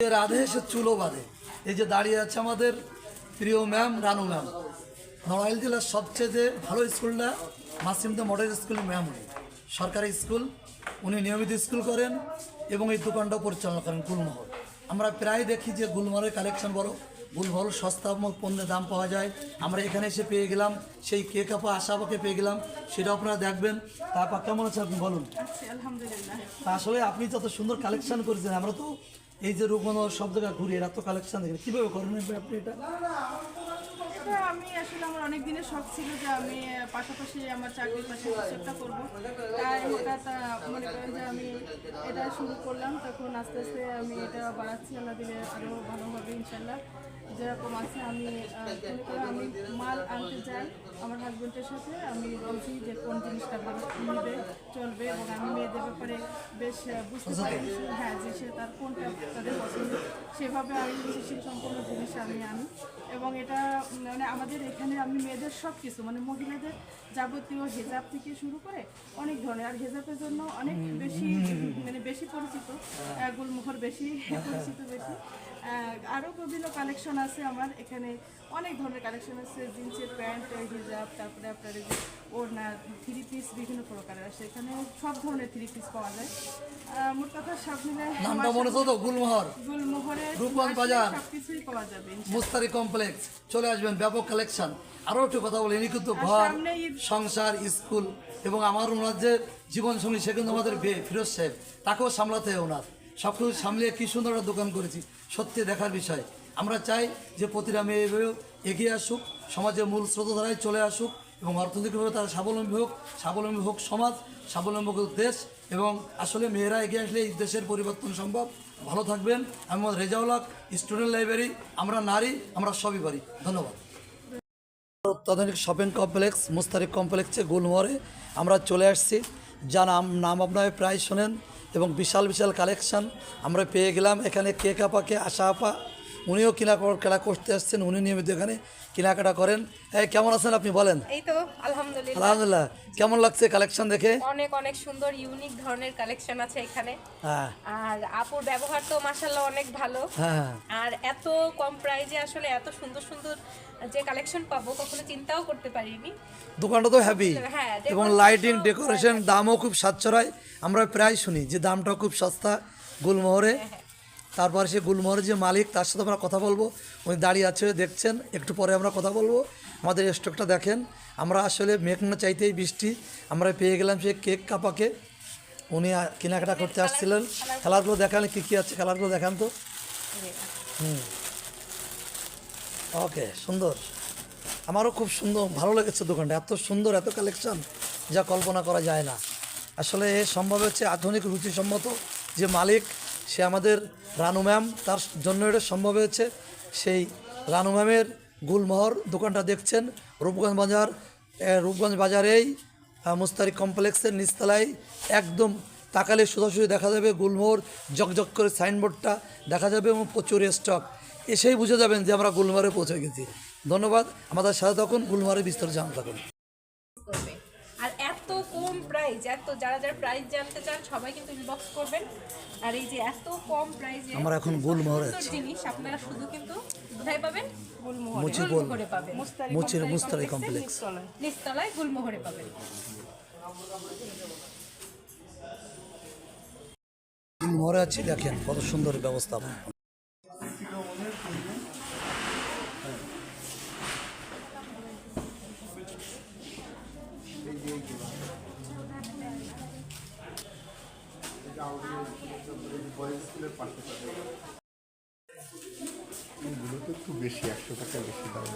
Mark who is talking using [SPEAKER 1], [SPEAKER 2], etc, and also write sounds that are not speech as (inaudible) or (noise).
[SPEAKER 1] রাধে সে চুলো বাঁধে। এই যে দাঁড়িয়ে আছে আমাদের প্রিয় ম্যাম রানু ম্যাম। নড়াইল জেলার সবচেয়ে যে ভালো স্কুলটা মাসিমদা মডেল স্কুল ম্যাম উনি। সরকারি স্কুল উনি নিয়মিত স্কুল করেন এবং এই দোকানটাও পরিচালনা করেন গুলমহল। আমরা প্রায় দেখি যে গুলমহলের কালেকশন বড়। গুলমহল সস্তা পণ্যের দাম পাওয়া যায়। আমরা এখানে এসে পেয়ে গেলাম সেই কেক আপা আশাপাকে পেয়ে গেলাম। সেটা আপনারা দেখবেন। তারপর কেমন আছে আপনি বলুন? আসলে আপনি যত সুন্দর কালেকশন করেছেন আমরা তো এই যে রূপগঞ্জ সব জায়গায় ঘুরে এত কালেকশন দেখেন। কীভাবে করেন আপনি এটা?
[SPEAKER 2] আমি আসলে আমার অনেক দিনের শখ ছিল যে আমি পাশাপাশি আমার চাকরির পাশে হিসেবটা করব। তাই হঠাৎ মনে করেন যে আমি এটা শুরু করলাম, তখন আস্তে আস্তে আমি এটা বাড়াচ্ছি। আল্লাহ দিলে আরও ভালো হবে ইনশাল্লাহ যেরকম আছে আমি আহ, মনে করেন আমি মাল আনতে যাই আমার হাজবেন্ডের সাথে। আমি বলছি যে কোন জিনিসটা ভালো নিবে চলবে এবং আমি মেয়েদের ব্যাপারে বেশ বুঝতে পারি হ্যাঁ যে সে তার কোনটা তাদের পছন্দ। সেভাবে আমি সেই সম্পূর্ণ জিনিস আমি আনি। এবং এটা মানে আমাদের এখানে আমি মেয়েদের সব কিছু মানে মহিলাদের যাবতীয় হেজাব থেকে শুরু করে অনেক ধরনের। আর হেজাবের জন্য অনেক বেশি মানে বেশি পরিচিত গুলমোহর বেশি (laughs) পরিচিত বেশি। আরও বিভিন্ন কালেকশন আছে আমার। এখানে অনেক ধরনের কালেকশন আছে জিন্সের প্যান্ট হিজাব তারপরে আপনার যে ওড়না থ্রি পিস বিভিন্ন প্রকারের আছে। এখানে সব ধরনের থ্রি পিস পাওয়া যায়। মোট কথা সব মিলে
[SPEAKER 1] নামটা মনে তো? গুলমোহর।
[SPEAKER 2] গুলমোহরের
[SPEAKER 1] বাজার।
[SPEAKER 2] সবকিছুই পাওয়া যাবে
[SPEAKER 1] মুস্তারি কমপ্লেক্স চলে আসবেন ব্যাপক কালেকশন আরও একটু কথা বলি ইনি কিন্তু ঘর সংসার স্কুল এবং আমার ওনার যে জীবনসঙ্গী সে কিন্তু আমাদের বে ফিরোজ সাহেব। তাকেও সামলাতে হয় ওনার। সব কিছু সামলিয়ে কী সুন্দর একটা দোকান করেছি। সত্যি দেখার বিষয়। আমরা চাই যে প্রতিটা মেয়ে এভাবেও এগিয়ে আসুক, সমাজের মূল স্রোতধারায় চলে আসুক এবং অর্থনৈতিকভাবে তারা স্বাবলম্বী হোক স্বাবলম্বী হোক সমাজ, স্বাবলম্বী হোক দেশ এবং আসলে মেয়েরা এগিয়ে আসলে এই দেশের পরিবর্তন সম্ভব। ভালো থাকবেন। আমি রেজাউল হক, স্টুডেন্ট লাইব্রেরি। আমরা নারী, আমরা সবই পারি। ধন্যবাদ। অত্যাধুনিক শপিং কমপ্লেক্স মুস্তারিক কমপ্লেক্সে গুলমোহরে আমরা চলে আসছি। যা নাম নাম আপনারা প্রায় শোনেন। এবং বিশাল বিশাল কালেকশন আমরা পেয়ে গেলাম। এখানে কেক আপাকে আশা আপা উনিও কিনা কেনা করতে আসছেন উনি নিয়মিত এখানে কেনাকাটা করেন। কেমন আছেন আপনি বলেন?
[SPEAKER 3] এই তো আলহামদুলিল্লাহ।
[SPEAKER 1] আলহামদুলিল্লাহ। কেমন লাগছে কালেকশন দেখে?
[SPEAKER 3] অনেক অনেক সুন্দর ইউনিক ধরনের কালেকশন আছে এখানে।
[SPEAKER 1] হ্যাঁ।
[SPEAKER 3] আর আপুর ব্যবহার তো মাসাল্লাহ অনেক ভালো।
[SPEAKER 1] হ্যাঁ।
[SPEAKER 3] আর এত কম প্রাইজে আসলে এত সুন্দর সুন্দর যে কালেকশন পাবো কখনো চিন্তাও করতে পারিনি।
[SPEAKER 1] দোকানটা তো হ্যাপি
[SPEAKER 3] হ্যাঁ,
[SPEAKER 1] এবং লাইটিং ডেকোরেশন দামও খুব সাশ্রয়। আমরা প্রায় শুনি যে দামটাও খুব সস্তা গুলমোহরে। তারপরে সে গুলমোহরের যে মালিক, তার সাথে আমরা কথা বলব। উনি দাঁড়িয়ে আছে, দেখছেন, একটু পরে আমরা কথা বলব। আমাদের স্টকটা দেখেন। আমরা আসলে মেঘ না চাইতেই বৃষ্টি। আমরা পেয়ে গেলাম সে কেক কাপাকে। উনি কেনাকাটা করতে আসছিলেন। খেলারগুলো দেখান, কী কী আছে খেলারগুলো দেখান তো। হুম। ওকে, সুন্দর। আমারও খুব সুন্দর, ভালো লেগেছে দোকানটা। এত সুন্দর, এত কালেকশন, যা কল্পনা করা যায় না। আসলে এ সম্ভব হচ্ছে আধুনিক, রুচিসম্মত যে মালিক সে আমাদের রানু ম্যাম তার জন্য এটা সম্ভব হয়েছে। সেই রানু ম্যামের গুলমহর দোকানটা দেখছেন রূপগঞ্জ বাজার রূপগঞ্জ বাজারেই আহ, মুস্তারিক কমপ্লেক্সের নিচতলায়। একদম তাকালে সোজাসুজি দেখা যাবে গুলমোহর জকজক করে সাইনবোর্ডটা দেখা যাবে এবং প্রচুর স্টক। এসেই বুঝে যাবেন যে আমরা গুলমারে পৌঁছে গেছি। ধন্যবাদ আমাদের সাথে তখন গুলমারে বিস্তারিত জানতে থাকুন।
[SPEAKER 3] প্রাইস এত যারা যারা প্রাইস জানতে চান সবাই কিন্তু ইনবক্স করবেন। আর এই যে এত কম প্রাইসে
[SPEAKER 1] আমরা এখন গুলমোহরে
[SPEAKER 3] সুন্দর জিনিস আপনারা শুধু কিন্তু কোথায় পাবেন? গুলমোহরে
[SPEAKER 1] মুচি গোল।
[SPEAKER 3] গুলমোহরে পাবেন।
[SPEAKER 1] মুচির মুস্তারি কমপ্লেক্স
[SPEAKER 3] নিচতলায় গুলমোহরে পাবেন।
[SPEAKER 1] গুলমোহরে আছি দেখেন কত সুন্দর ব্যবস্থাপনা
[SPEAKER 4] এগুলো তো একটু বেশি একশো টাকা বেশি দাম।